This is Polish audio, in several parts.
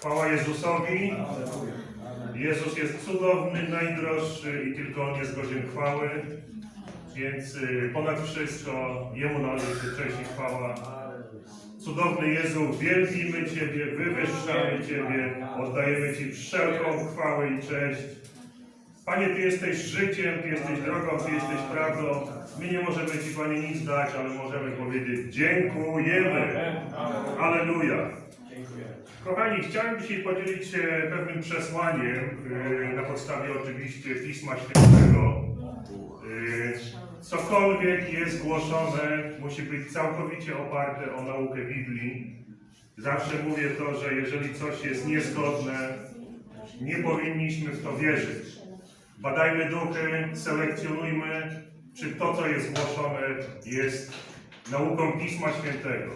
Chwała Jezusowi. Jezus jest cudowny, najdroższy i tylko On jest godzien chwały. Więc y, ponad wszystko Jemu należy cześć i chwała. Cudowny Jezu, wielbimy Ciebie, wywyższamy Ciebie, oddajemy Ci wszelką chwałę i cześć. Panie, Ty jesteś życiem, Ty jesteś drogą, Ty jesteś prawdą. My nie możemy Ci, Panie, nic dać, ale możemy powiedzieć dziękujemy. Dziękuję. Kochani, chciałem dzisiaj podzielić się pewnym przesłaniem, yy, na podstawie oczywiście Pisma Świętego. Yy, Cokolwiek jest głoszone, musi być całkowicie oparte o naukę Biblii. Zawsze mówię to, że jeżeli coś jest niezgodne, nie powinniśmy w to wierzyć. Badajmy duchy, selekcjonujmy, czy to, co jest głoszone, jest nauką Pisma Świętego.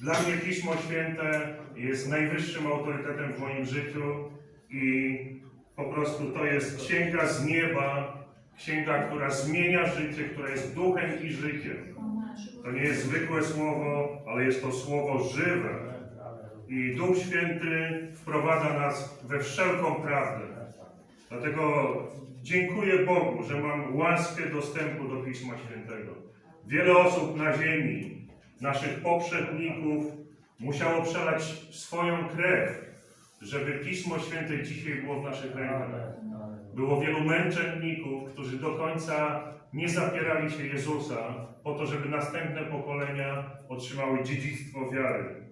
Dla mnie Pismo Święte jest najwyższym autorytetem w moim życiu i po prostu to jest księga z nieba, księga, która zmienia życie, która jest duchem i życiem. To nie jest zwykłe słowo, ale jest to słowo żywe. I Duch Święty wprowadza nas we wszelką prawdę. Dlatego dziękuję Bogu, że mam łaskę dostępu do Pisma Świętego. Wiele osób na ziemi, naszych poprzedników, musiało przelać swoją krew, żeby Pismo Święte dzisiaj było w naszych rękach. Było wielu męczenników, którzy do końca nie zapierali się Jezusa, po to, żeby następne pokolenia otrzymały dziedzictwo wiary.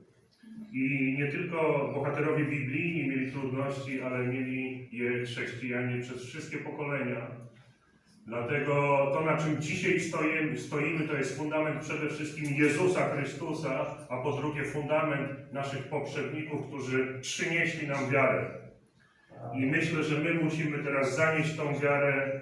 I nie tylko bohaterowie biblijni mieli trudności, ale mieli je chrześcijanie przez wszystkie pokolenia. Dlatego to, na czym dzisiaj stoimy, stoimy, to jest fundament przede wszystkim Jezusa Chrystusa, a po drugie fundament naszych poprzedników, którzy przynieśli nam wiarę. I myślę, że my musimy teraz zanieść tą wiarę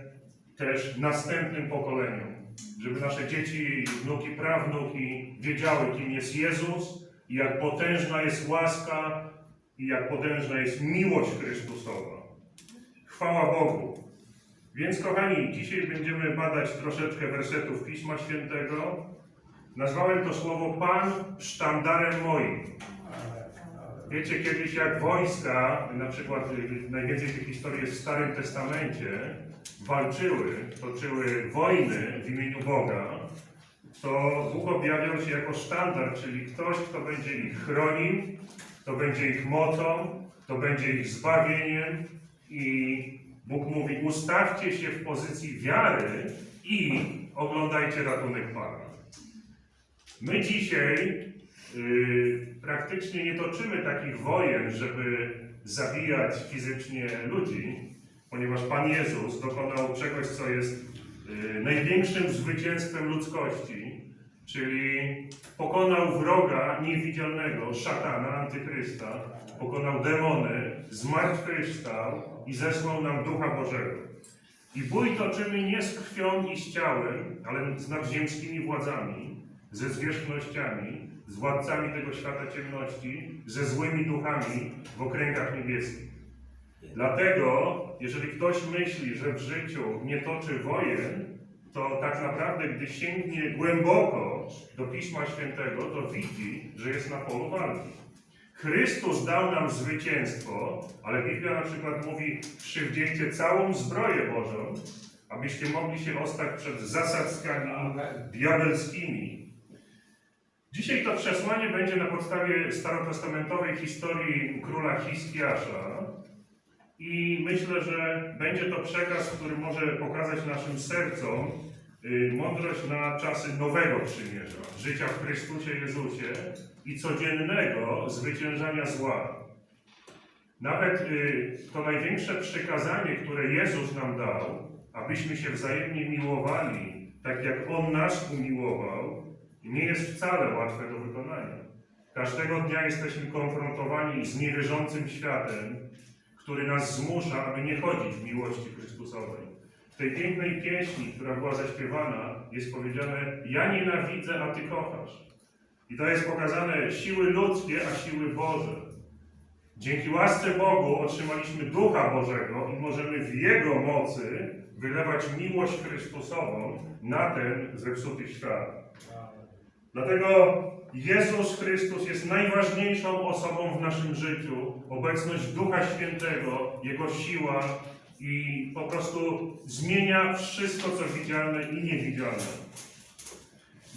też następnym pokoleniom, żeby nasze dzieci, wnuki, prawnuki wiedziały, kim jest Jezus i jak potężna jest łaska i jak potężna jest miłość Chrystusowa. Chwała Bogu. Więc kochani, dzisiaj będziemy badać troszeczkę wersetów Pisma Świętego. Nazwałem to słowo Pan sztandarem moim. Wiecie, kiedyś jak wojska, na przykład najwięcej tych historii jest w Starym Testamencie, walczyły, toczyły wojny w imieniu Boga, to Bóg objawiał się jako sztandar, czyli ktoś, kto będzie ich chronił, kto będzie ich mocą, kto będzie ich zbawieniem i Bóg mówi, ustawcie się w pozycji wiary i oglądajcie ratunek Pana. My dzisiaj Yy, praktycznie nie toczymy takich wojen, żeby zabijać fizycznie ludzi, ponieważ Pan Jezus dokonał czegoś, co jest yy, największym zwycięstwem ludzkości, czyli pokonał wroga niewidzialnego, szatana, antychrysta, pokonał demony, zmartwychwstał i zesłał nam Ducha Bożego. I bój toczymy nie z krwią i z ciałem, ale z nadziemskimi władzami, ze zwierzchnościami, z władcami tego świata ciemności, ze złymi duchami w okręgach niebieskich. Dlatego, jeżeli ktoś myśli, że w życiu nie toczy wojen, to tak naprawdę, gdy sięgnie głęboko do Pisma Świętego, to widzi, że jest na polu walki. Chrystus dał nam zwycięstwo, ale Biblia na przykład mówi, przywdziejcie całą zbroję Bożą, abyście mogli się ostać przed zasadzkami diabelskimi. Dzisiaj to przesłanie będzie na podstawie starotestamentowej historii króla Hiskiasza i myślę, że będzie to przekaz, który może pokazać naszym sercom mądrość na czasy nowego przymierza, życia w Chrystusie Jezusie i codziennego zwyciężania zła. Nawet y, to największe przykazanie, które Jezus nam dał, abyśmy się wzajemnie miłowali, tak jak On nas umiłował, nie jest wcale łatwe do wykonania. Każdego dnia jesteśmy konfrontowani z niewierzącym światem, który nas zmusza, aby nie chodzić w miłości Chrystusowej. W tej pięknej pieśni, która była zaśpiewana, jest powiedziane: Ja nienawidzę, a Ty kochasz. I to jest pokazane siły ludzkie, a siły Boże. Dzięki łasce Bogu otrzymaliśmy Ducha Bożego i możemy w Jego mocy wylewać miłość Chrystusową na ten zepsuty świat. Dlatego Jezus Chrystus jest najważniejszą osobą w naszym życiu. Obecność Ducha Świętego, Jego siła i po prostu zmienia wszystko, co widzialne i niewidzialne.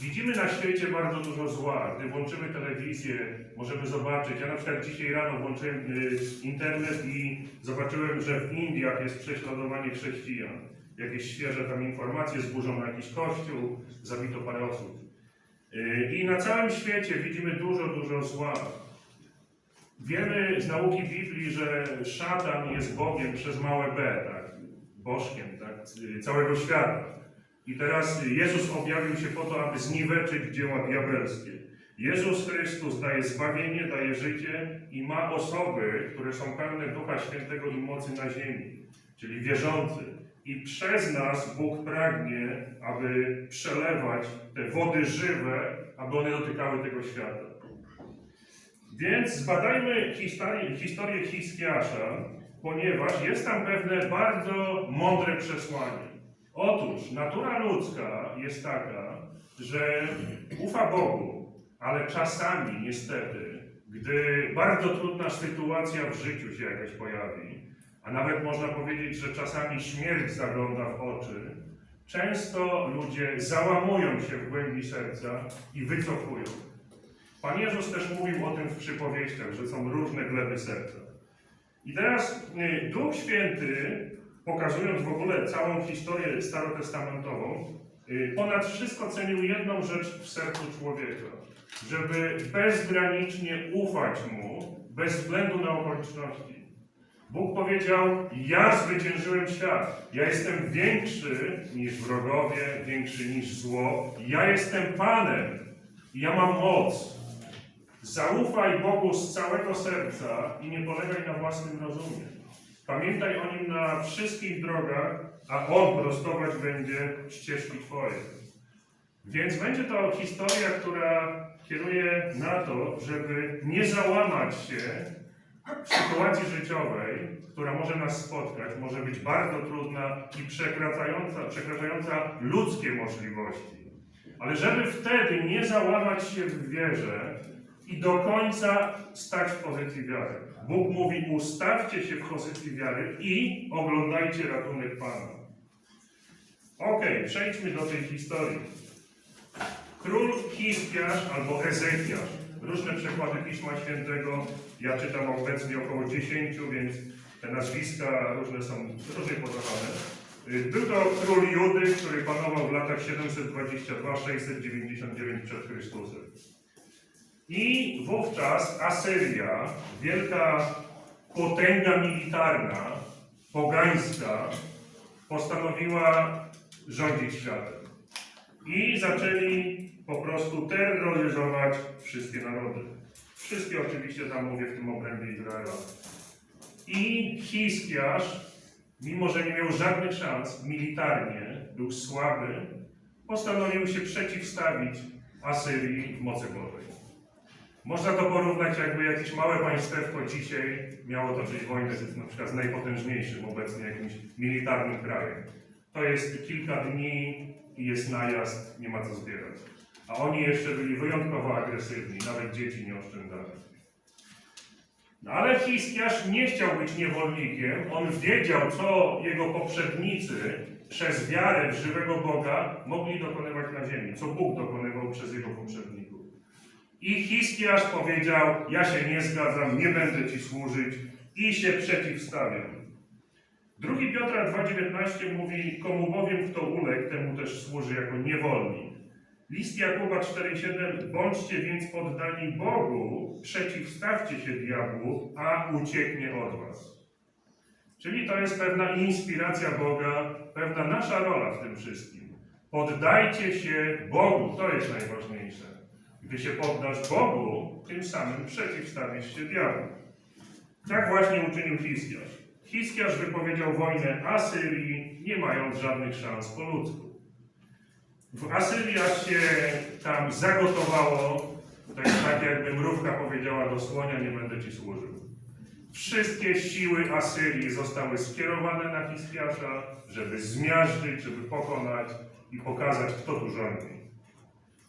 Widzimy na świecie bardzo dużo zła. Gdy włączymy telewizję, możemy zobaczyć. Ja na przykład dzisiaj rano włączyłem y, internet i zobaczyłem, że w Indiach jest prześladowanie chrześcijan. Jakieś świeże tam informacje, zburzono jakiś kościół, zabito parę osób. Y, I na całym świecie widzimy dużo, dużo zła. Wiemy z nauki Biblii, że szatan jest Bogiem przez małe b, tak? Bożkiem, tak? Całego świata. I teraz Jezus objawił się po to, aby zniweczyć dzieła diabelskie. Jezus Chrystus daje zbawienie, daje życie i ma osoby, które są pełne Ducha Świętego i mocy na ziemi, czyli wierzący. I przez nas Bóg pragnie, aby przelewać te wody żywe, aby one dotykały tego świata. Więc zbadajmy historię, historię Hiskiasza, ponieważ jest tam pewne bardzo mądre przesłanie. Otóż natura ludzka jest taka, że ufa Bogu, ale czasami niestety, gdy bardzo trudna sytuacja w życiu się jakaś pojawi, a nawet można powiedzieć, że czasami śmierć zagląda w oczy, często ludzie załamują się w głębi serca i wycofują. Pan Jezus też mówił o tym w przypowieściach, że są różne gleby serca. I teraz y, Duch Święty, pokazując w ogóle całą historię starotestamentową, y, ponad wszystko cenił jedną rzecz w sercu człowieka, żeby bezgranicznie ufać Mu, bez względu na okoliczności. Bóg powiedział: Ja zwyciężyłem świat. Ja jestem większy niż wrogowie, większy niż zło. Ja jestem Panem. Ja mam moc. Zaufaj Bogu z całego serca i nie polegaj na własnym rozumie. Pamiętaj o Nim na wszystkich drogach, a On prostować będzie ścieżki Twoje. Więc będzie to historia, która kieruje na to, żeby nie załamać się w sytuacji życiowej, która może nas spotkać, może być bardzo trudna i przekraczająca, przekraczająca ludzkie możliwości. Ale żeby wtedy nie załamać się w wierze i do końca stać w pozycji wiary. Bóg mówi: ustawcie się w pozycji wiary i oglądajcie ratunek Pana. Okej, przejdźmy do tej historii. Król Hiskiasz albo Ezekiasz. Różne przekłady Pisma Świętego. Ja czytam obecnie około 10, więc te nazwiska różne są różnie podawane. Y, Był to król Judy, który panował w latach 722-699 przed Chrystusem. I wówczas Asyria, wielka potęga militarna, pogańska, postanowiła rządzić światem. I zaczęli po prostu terroryzować wszystkie narody. Wszystkie oczywiście tam mówię w tym obrębie Izraela. I Hiskiasz, mimo że nie miał żadnych szans militarnie, był słaby, postanowił się przeciwstawić Asyrii w mocy Bożej. Można to porównać, jakby jakieś małe państewko dzisiaj miało toczyć wojnę z, na przykład z najpotężniejszym obecnie jakimś militarnym krajem. To jest kilka dni i jest najazd, nie ma co zbierać. A oni jeszcze byli wyjątkowo agresywni, nawet dzieci nie oszczędzali. No ale Hiskiasz nie chciał być niewolnikiem, on wiedział, co jego poprzednicy przez wiarę w żywego Boga mogli dokonywać na ziemi, co Bóg dokonywał przez jego poprzedników. I Hiskiasz powiedział, ja się nie zgadzam, nie będę Ci służyć i się przeciwstawiam. Drugi Piotra 2,19 mówi, komu bowiem kto uległ, temu też służy jako niewolnik. List Jakuba 4,7 Bądźcie więc poddani Bogu, przeciwstawcie się diabłu, a ucieknie od was. Czyli to jest pewna inspiracja Boga, pewna nasza rola w tym wszystkim. Poddajcie się Bogu, to jest najważniejsze. Gdy się poddasz Bogu, tym samym przeciwstawisz się diabłu. Tak właśnie uczynił Hiskiasz. Hiskiasz wypowiedział wojnę Asyrii, nie mając żadnych szans po ludzku. W Asyrii aż się tam zagotowało, to jest tak jakby mrówka powiedziała do słonia, nie będę ci służył. Wszystkie siły Asyrii zostały skierowane na Hiskiasza, żeby zmiażdżyć, żeby pokonać i pokazać, kto tu rządzi.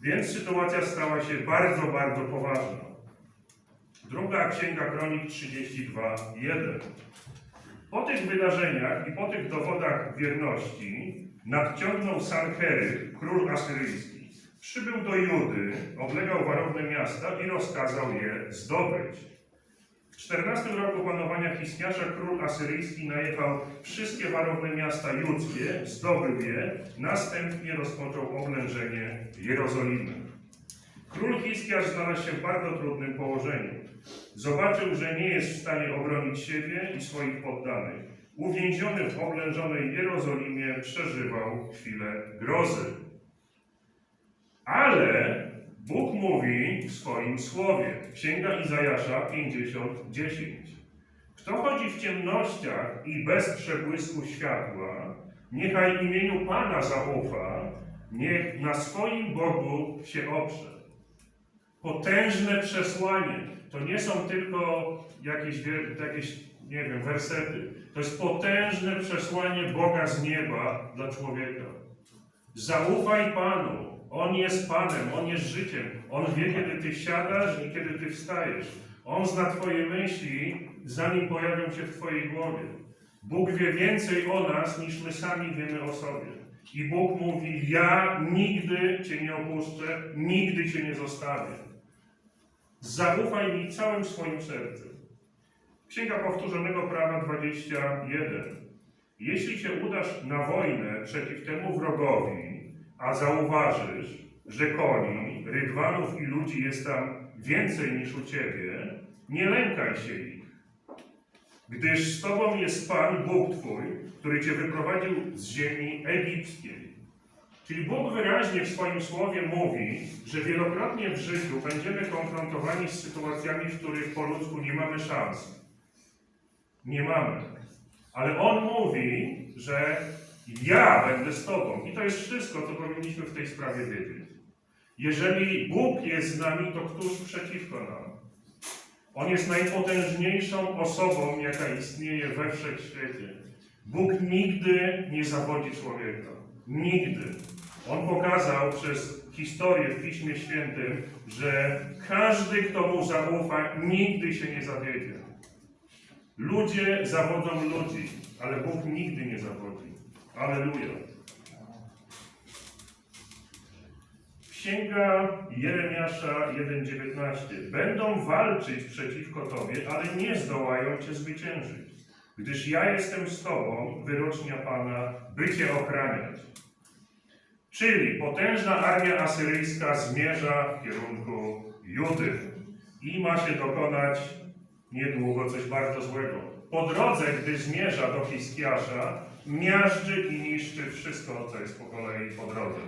Więc sytuacja stała się bardzo, bardzo poważna. Druga Księga Kronik 32:1. Po tych wydarzeniach i po tych dowodach wierności nadciągnął Sancheryb, król asyryjski. Przybył do Judy, oblegał warowne miasta i rozkazał je zdobyć. W 14 roku panowania Hiskiasza król asyryjski najechał wszystkie warowne miasta judzkie, zdobył je, następnie rozpoczął oblężenie Jerozolimy. Król Hiskiasz znalazł się w bardzo trudnym położeniu. Zobaczył, że nie jest w stanie obronić siebie i swoich poddanych. Uwięziony w oblężonej Jerozolimie przeżywał chwilę grozy. Ale Bóg mówi w swoim słowie. Księga Izajasza 50:10. Kto chodzi w ciemnościach i bez przebłysku światła, niechaj imieniu Pana zaufa, niech na swoim Bogu się oprze. Potężne przesłanie. To nie są tylko jakieś, jakieś, nie wiem, wersety. To jest potężne przesłanie Boga z nieba dla człowieka. Zaufaj Panu. On jest Panem, On jest życiem. On wie, kiedy Ty siadasz i kiedy Ty wstajesz. On zna Twoje myśli, zanim pojawią się w Twojej głowie. Bóg wie więcej o nas, niż my sami wiemy o sobie. I Bóg mówi, ja nigdy Cię nie opuszczę, nigdy Cię nie zostawię. Zaufaj mi całym swoim sercem. Księga Powtórzonego Prawa 21. Jeśli się udasz na wojnę przeciw temu wrogowi, a zauważysz, że koni, rydwanów i ludzi jest tam więcej niż u ciebie, nie lękaj się ich. Gdyż z tobą jest Pan, Bóg Twój, który cię wyprowadził z ziemi egipskiej. Czyli Bóg wyraźnie w swoim słowie mówi, że wielokrotnie w życiu będziemy konfrontowani z sytuacjami, w których po ludzku nie mamy szans. Nie mamy. Ale On mówi, że ja będę z Tobą. I to jest wszystko, co powinniśmy w tej sprawie wiedzieć. Jeżeli Bóg jest z nami, to któż przeciwko nam? On jest najpotężniejszą osobą, jaka istnieje we wszechświecie. Bóg nigdy nie zawodzi człowieka. Nigdy. On pokazał przez historię w Piśmie Świętym, że każdy, kto mu zaufa, nigdy się nie zawiedzie. Ludzie zawodzą ludzi, ale Bóg nigdy nie zawodzi. Aleluja. Księga Jeremiasza 1,19. Będą walczyć przeciwko Tobie, ale nie zdołają Cię zwyciężyć. Gdyż ja jestem z Tobą, wyrocznia Pana, by Cię ochraniać. Czyli potężna armia asyryjska zmierza w kierunku Judy i ma się dokonać niedługo coś bardzo złego. Po drodze, gdy zmierza do Hiskiasza, miażdży i niszczy wszystko, co jest po kolei po drodze.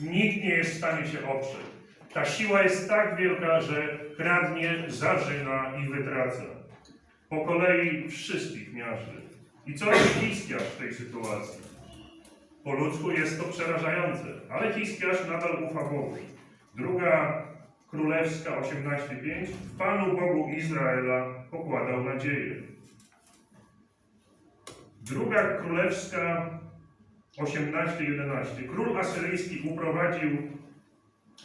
Nikt nie jest w stanie się oprzeć. Ta siła jest tak wielka, że kradnie, zarzyna i wytraca. Po kolei wszystkich miażdży. I co jest Hiskiasz w tej sytuacji? Po ludzku jest to przerażające, ale Hiskiasz nadal ufa Bogu. Druga Królewska 18.5 W Panu Bogu Izraela pokładał nadzieję. Druga Królewska 18:11 Król asyryjski uprowadził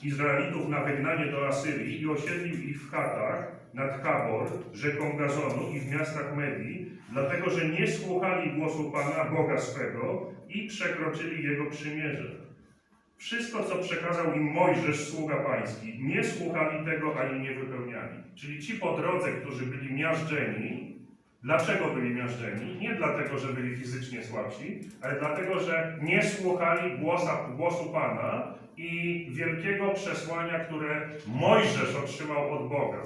Izraelitów na wygnanie do Asyrii i osiedlił ich w chatach nad Habor, rzeką Gazonu i w miastach Medii, dlatego że nie słuchali głosu Pana Boga swego i przekroczyli Jego przymierze. Wszystko, co przekazał im Mojżesz, sługa pański, nie słuchali tego ani nie wypełniali. Czyli ci po drodze, którzy byli miażdżeni, Dlaczego byli miażdżeni? Nie dlatego, że byli fizycznie słabsi, ale dlatego, że nie słuchali głosa, głosu Pana i wielkiego przesłania, które Mojżesz otrzymał od Boga.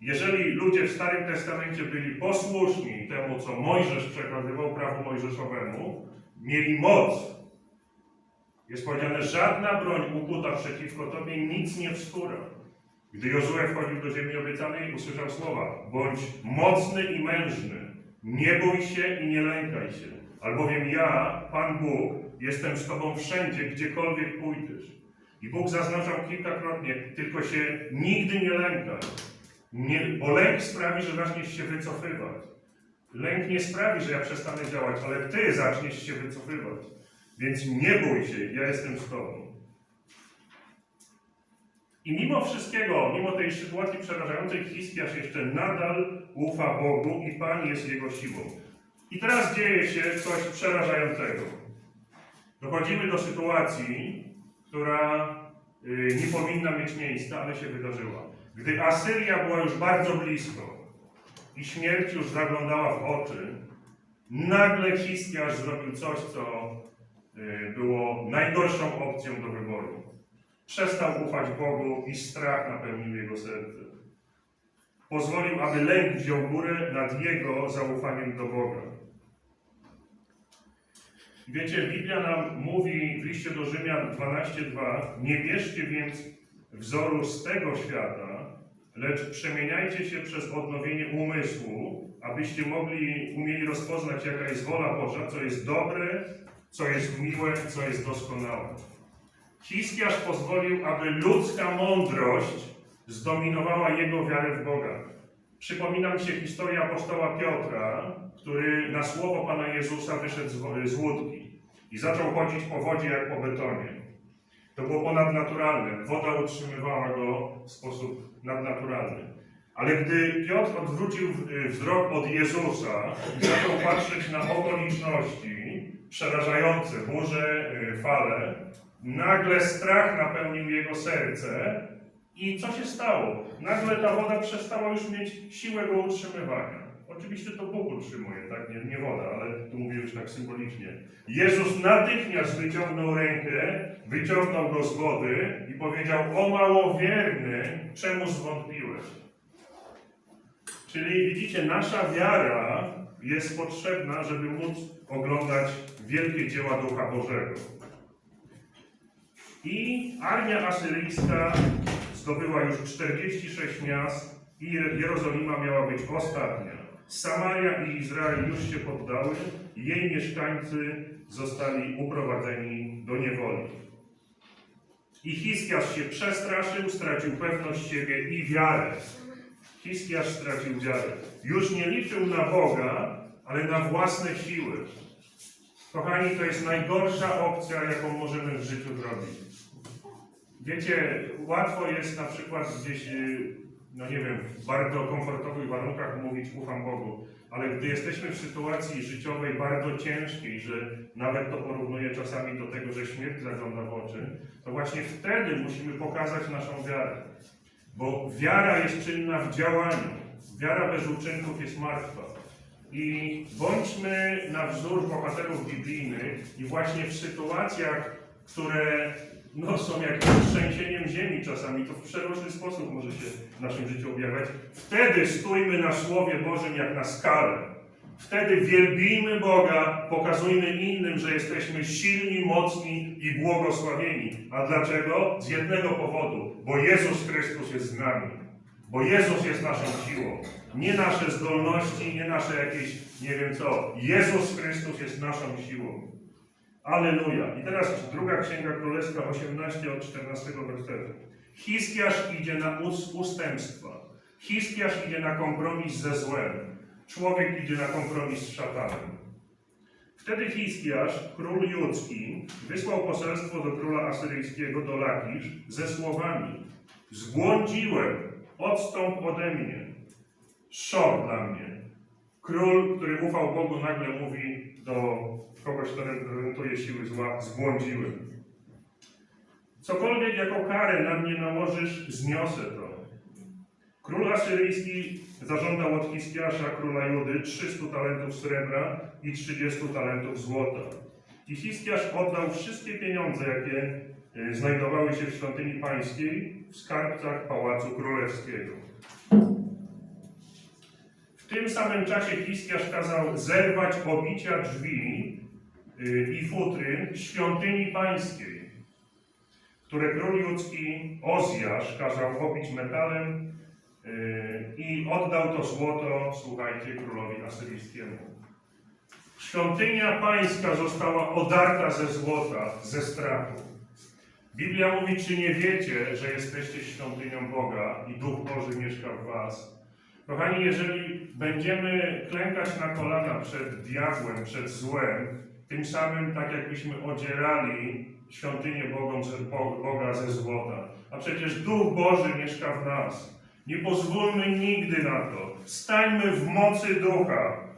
Jeżeli ludzie w Starym Testamencie byli posłuszni temu, co Mojżesz przekazywał prawu mojżeszowemu, mieli moc. Jest powiedziane, żadna broń ukuta przeciwko Tobie nic nie wskóra. Gdy Jozue wchodził do ziemi obiecanej, usłyszał słowa: Bądź mocny i mężny, nie bój się i nie lękaj się, albowiem ja, Pan Bóg, jestem z Tobą wszędzie, gdziekolwiek pójdziesz. I Bóg zaznaczał kilkakrotnie, tylko się nigdy nie lękaj, nie, bo lęk sprawi, że zaczniesz się wycofywać. Lęk nie sprawi, że ja przestanę działać, ale Ty zaczniesz się wycofywać. Więc nie bój się, ja jestem z Tobą. I mimo wszystkiego, mimo tej sytuacji przerażającej, Hiskiasz jeszcze nadal ufa Bogu i Pan jest jego siłą. I teraz dzieje się coś przerażającego. Dochodzimy do sytuacji, która y, nie powinna mieć miejsca, ale się wydarzyła. Gdy Asyria była już bardzo blisko i śmierć już zaglądała w oczy, nagle Hiskiasz zrobił coś, co y, było najgorszą opcją do wyboru. Przestał ufać Bogu i strach napełnił jego serce. Pozwolił, aby lęk wziął górę nad jego zaufaniem do Boga. Wiecie, Biblia nam mówi w liście do Rzymian 12:2 Nie bierzcie więc wzoru z tego świata, lecz przemieniajcie się przez odnowienie umysłu, abyście mogli umieli rozpoznać, jaka jest wola Boża, co jest dobre, co jest miłe, co jest doskonałe. Hiskiarz pozwolił, aby ludzka mądrość zdominowała jego wiarę w Boga. Przypomina mi się historia apostoła Piotra, który na słowo Pana Jezusa wyszedł z, łódki i zaczął chodzić po wodzie jak po betonie. To było ponadnaturalne. Woda utrzymywała go w sposób nadnaturalny. Ale gdy Piotr odwrócił wzrok od Jezusa i zaczął patrzeć na okoliczności przerażające, burze, y, fale, nagle strach napełnił jego serce i co się stało? Nagle ta woda przestała już mieć siłę go utrzymywania. Oczywiście to Bóg utrzymuje, tak? Nie, nie woda, ale tu mówię już tak symbolicznie. Jezus natychmiast wyciągnął rękę, wyciągnął go z wody i powiedział: O małowierny, czemu zwątpiłeś? Czyli widzicie, nasza wiara jest potrzebna, żeby móc oglądać wielkie dzieła Ducha Bożego. I armia asyryjska zdobyła już 46 miast i Jerozolima miała być ostatnia. Samaria i Izrael już się poddały, jej mieszkańcy zostali uprowadzeni do niewoli. I Hiskiasz się przestraszył, stracił pewność siebie i wiarę. Hiskiasz stracił wiarę. Już nie liczył na Boga, ale na własne siły. Kochani, to jest najgorsza opcja, jaką możemy w życiu zrobić. Wiecie, łatwo jest na przykład gdzieś, y, no nie wiem, w bardzo komfortowych warunkach mówić ufam Bogu, ale gdy jesteśmy w sytuacji życiowej bardzo ciężkiej, że nawet to porównuję czasami do tego, że śmierć zagląda w oczy, to właśnie wtedy musimy pokazać naszą wiarę. Bo wiara jest czynna w działaniu. Wiara bez uczynków jest martwa. I bądźmy na wzór bohaterów biblijnych i właśnie w sytuacjach, które no, są jakimś trzęsieniem ziemi czasami, to w przeróżny sposób może się w naszym życiu objawiać. Wtedy stójmy na Słowie Bożym jak na skalę. Wtedy wielbijmy Boga, pokazujmy innym, że jesteśmy silni, mocni i błogosławieni. A dlaczego? Z jednego powodu, bo Jezus Chrystus jest z nami. Bo Jezus jest naszą siłą. Nie nasze zdolności, nie nasze jakieś, nie wiem co. Jezus Chrystus jest naszą siłą. Aleluja. I teraz druga Księga Królewska, 18 od 14 wersetu. Hiskiasz idzie na ust, ustępstwa. Hiskiasz idzie na kompromis ze złem. Człowiek idzie na kompromis z szatanem. Wtedy Hiskiasz, król judzki, wysłał poselstwo do króla asyryjskiego, do Lakisz, ze słowami Zbłądziłem, odstąp ode mnie. Szok dla mnie. Król, który ufał Bogu, nagle mówi do kogoś, kto reprezentuje siły zła, zbłądziłem. Cokolwiek jako karę na mnie nałożysz, zniosę to. Król asyryjski zażądał od Hiskiasza, króla Judy, 300 talentów srebra i 30 talentów złota. I Hiskiasz oddał wszystkie pieniądze, jakie y, znajdowały się w świątyni pańskiej, w skarbcach Pałacu Królewskiego. Tym samym czasie Hiskiasz kazał zerwać obicia drzwi y, i futry świątyni pańskiej, które król ludzki Ozjasz kazał obić metalem y, i oddał to złoto, słuchajcie, królowi asyryjskiemu. Świątynia pańska została odarta ze złota, ze strachu. Biblia mówi, czy nie wiecie, że jesteście świątynią Boga i Duch Boży mieszka w was. Kochani, jeżeli będziemy klękać na kolana przed diabłem, przed złem, tym samym tak jakbyśmy odzierali świątynię Boga ze złota. A przecież Duch Boży mieszka w nas. Nie pozwólmy nigdy na to. Stańmy w mocy Ducha,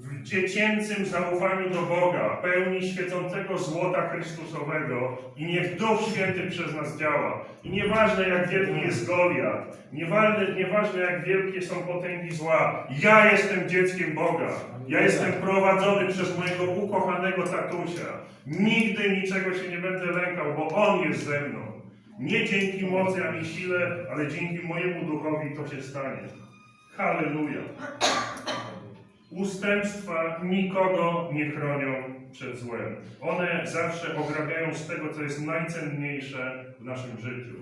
w dziecięcym zaufaniu do Boga, pełni świecącego złota Chrystusowego i niech Duch Święty przez nas działa. I nieważne jak wielki jest Goliat, nieważne, nieważne jak wielkie są potęgi zła, ja jestem dzieckiem Boga. Ja jestem prowadzony przez mojego ukochanego tatusia. Nigdy niczego się nie będę lękał, bo On jest ze mną. Nie dzięki mocy ani sile, ale dzięki mojemu duchowi to się stanie. Halleluja. Ustępstwa nikogo nie chronią przed złem. One zawsze ograbiają z tego, co jest najcenniejsze w naszym życiu.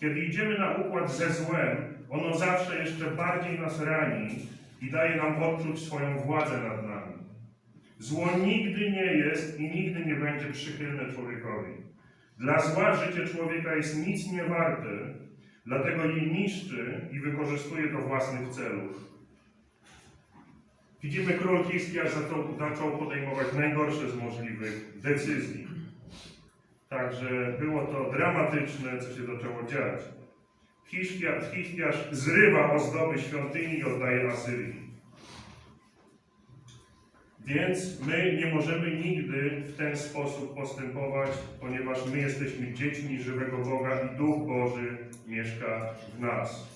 Kiedy idziemy na układ ze złem, ono zawsze jeszcze bardziej nas rani i daje nam odczuć swoją władzę nad nami. Zło nigdy nie jest i nigdy nie będzie przychylne człowiekowi. Dla zła życie człowieka jest nic nie warte, dlatego je niszczy i wykorzystuje do własnych celów. Widzimy, król Hiskiarz zaczął, podejmować najgorsze z możliwych decyzji. Także było to dramatyczne, co się zaczęło dziać. Hiskiarz, Hiskiarz zrywa ozdoby świątyni i oddaje Asyrii. Więc my nie możemy nigdy w ten sposób postępować, ponieważ my jesteśmy dziećmi żywego Boga i Duch Boży mieszka w nas.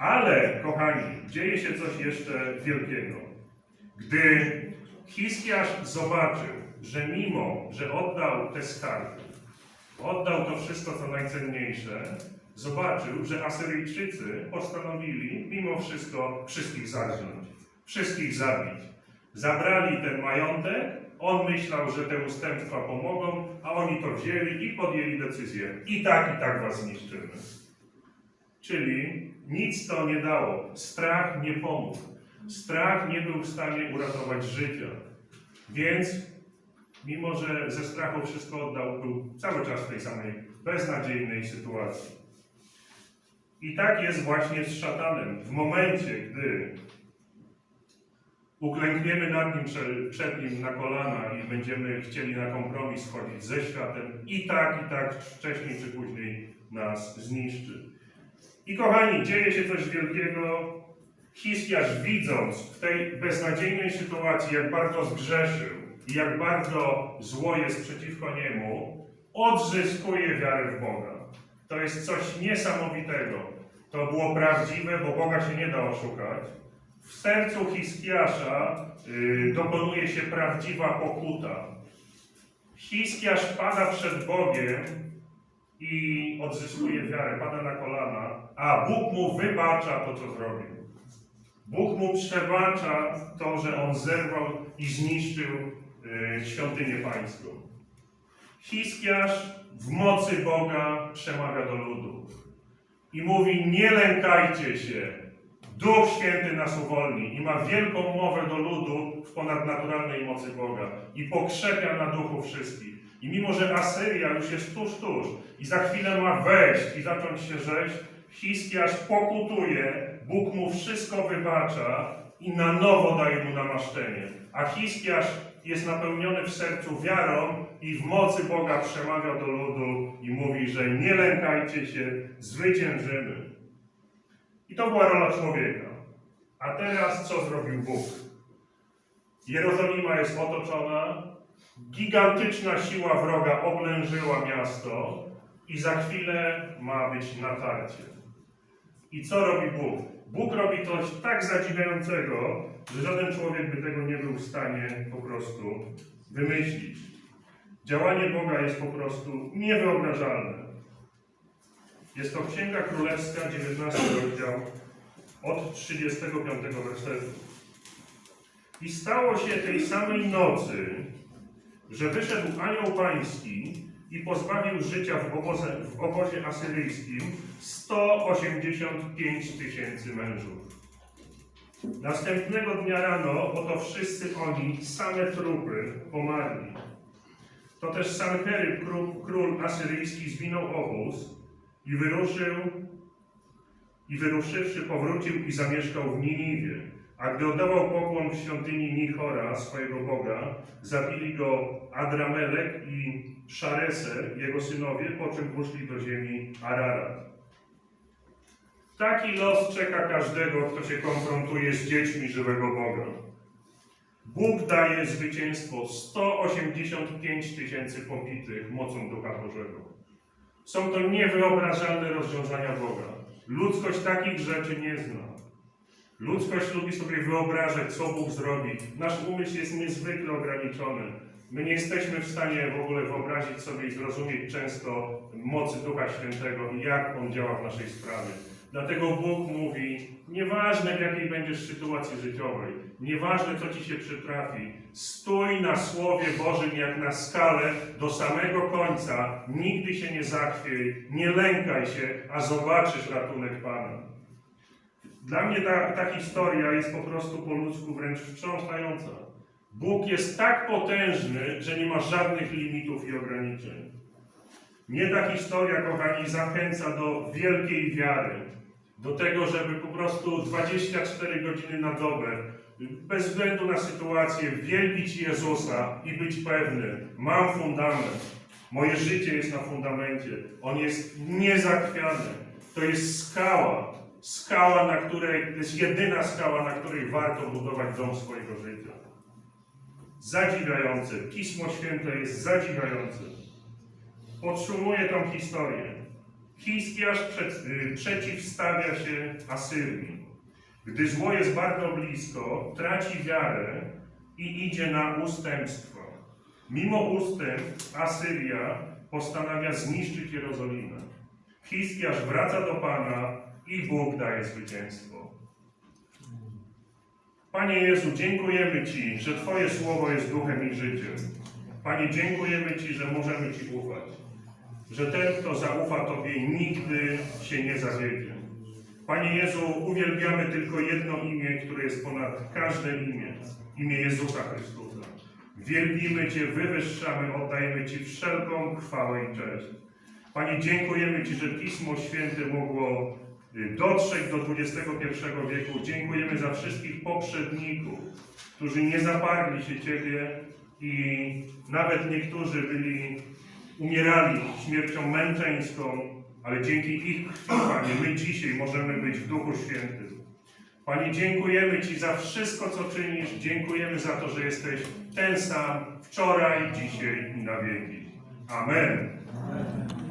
Ale, kochani, dzieje się coś jeszcze wielkiego. Gdy Hiskiarz zobaczył, że mimo, że oddał te skarby, oddał to wszystko, co najcenniejsze, zobaczył, że Asyryjczycy postanowili mimo wszystko wszystkich zarżnąć, wszystkich zabić. Zabrali ten majątek, on myślał, że te ustępstwa pomogą, a oni to wzięli i podjęli decyzję. I tak, i tak was zniszczymy. Czyli nic to nie dało. Strach nie pomógł. Strach nie był w stanie uratować życia. Więc, mimo że ze strachu wszystko oddał, był cały czas w tej samej beznadziejnej sytuacji. I tak jest właśnie z szatanem. W momencie, gdy uklękniemy nad nim, prze- przed nim na kolana i będziemy chcieli na kompromis schodzić ze światem, i tak, i tak wcześniej czy później nas zniszczy. I kochani, dzieje się coś wielkiego. Hiskiarz widząc w tej beznadziejnej sytuacji, jak bardzo zgrzeszył i jak bardzo zło jest przeciwko niemu, odzyskuje wiarę w Boga. To jest coś niesamowitego. To było prawdziwe, bo Boga się nie da oszukać. W sercu Hiskiasza y, dokonuje się prawdziwa pokuta. Hiskiarz pada przed Bogiem i odzyskuje wiarę, pada na kolana, a Bóg mu wybacza to, co zrobił. Bóg mu przebacza to, że on zerwał i zniszczył y, świątynię pańską. Hiskiarz w mocy Boga przemawia do ludu i mówi: Nie lękajcie się, Duch Święty nas uwolni i ma wielką mowę do ludu w ponadnaturalnej mocy Boga i pokrzepia na duchu wszystkich. I mimo, że Asyria już jest tuż, tuż i za chwilę ma wejść i zacząć się rzeź, Hiskiarz pokutuje, Bóg mu wszystko wybacza i na nowo daje mu namaszczenie. A Hiskiarz jest napełniony w sercu wiarą i w mocy Boga przemawia do ludu i mówi, że nie lękajcie się, zwyciężymy. I to była rola człowieka. A teraz co zrobił Bóg? Jerozolima jest otoczona, gigantyczna siła wroga oblężyła miasto i za chwilę ma być natarcie. I co robi Bóg? Bóg robi coś tak zadziwiającego, że żaden człowiek by tego nie był w stanie po prostu wymyślić. Działanie Boga jest po prostu niewyobrażalne. Jest to Księga Królewska, 19 rozdział, od 35 wersetu. I stało się tej samej nocy, że wyszedł anioł pański i pozbawił życia w obozie, w obozie asyryjskim 185 tysięcy mężów. Następnego dnia rano oto wszyscy oni, same trupy, pomarli. To też Sancheryb, król, król asyryjski, zwinął obóz i wyruszył, i wyruszywszy powrócił i zamieszkał w Niniwie. A gdy oddawał pokłon w świątyni Nichora, swojego Boga, zabili go Adramelek i Szareser, jego synowie, po czym poszli do ziemi Ararat. Taki los czeka każdego, kto się konfrontuje z dziećmi żywego Boga. Bóg daje zwycięstwo 185 tysięcy pobitych mocą Ducha Bożego. Są to niewyobrażalne rozwiązania Boga. Ludzkość takich rzeczy nie zna. Ludzkość lubi sobie wyobrażać, co Bóg zrobi. Nasz umysł jest niezwykle ograniczony. My nie jesteśmy w stanie w ogóle wyobrazić sobie i zrozumieć często mocy Ducha Świętego i jak On działa w naszej sprawie. Dlatego Bóg mówi, nieważne w jakiej będziesz sytuacji życiowej, nieważne co ci się przytrafi, stój na Słowie Bożym jak na skalę do samego końca, nigdy się nie zachwiej, nie lękaj się, a zobaczysz ratunek Pana. Dla mnie ta, ta historia jest po prostu po ludzku wręcz wstrząsająca. Bóg jest tak potężny, że nie ma żadnych limitów i ograniczeń. Mnie ta historia, kochani, zachęca do wielkiej wiary, do tego, żeby po prostu 24 godziny na dobę, bez względu na sytuację, wielbić Jezusa i być pewny, mam fundament. Moje życie jest na fundamencie. On jest niezachwiany. To jest skała. Skała, na której, to jest jedyna skała, na której warto budować dom swojego życia. Zadziwiające. Pismo Święte jest zadziwiające. Podsumuję tą historię. Hiskiarz przed, y, przeciwstawia się Asyrii. Gdy zło jest bardzo blisko, traci wiarę i idzie na ustępstwo. Mimo ustępstw Asyria postanawia zniszczyć Jerozolimę. Hiskiarz wraca do Pana i Bóg daje zwycięstwo. Panie Jezu, dziękujemy Ci, że Twoje słowo jest duchem i życiem. Panie, dziękujemy Ci, że możemy Ci ufać. Że ten, kto zaufa Tobie, nigdy się nie zawiedzie. Panie Jezu, uwielbiamy tylko jedno imię, które jest ponad każde imię. Imię Jezusa Chrystusa. Wielbimy Cię, wywyższamy, oddajemy Ci wszelką chwałę i cześć. Panie, dziękujemy Ci, że Pismo Święte mogło dotrzeć do XXI wieku. Dziękujemy za wszystkich poprzedników, którzy nie zaparli się Ciebie i nawet niektórzy byli, umierali śmiercią męczeńską, ale dzięki ich krwi, Panie, my dzisiaj możemy być w Duchu Świętym. Panie, dziękujemy Ci za wszystko, co czynisz. Dziękujemy za to, że jesteś ten sam wczoraj, dzisiaj i na wieki. Amen. Amen.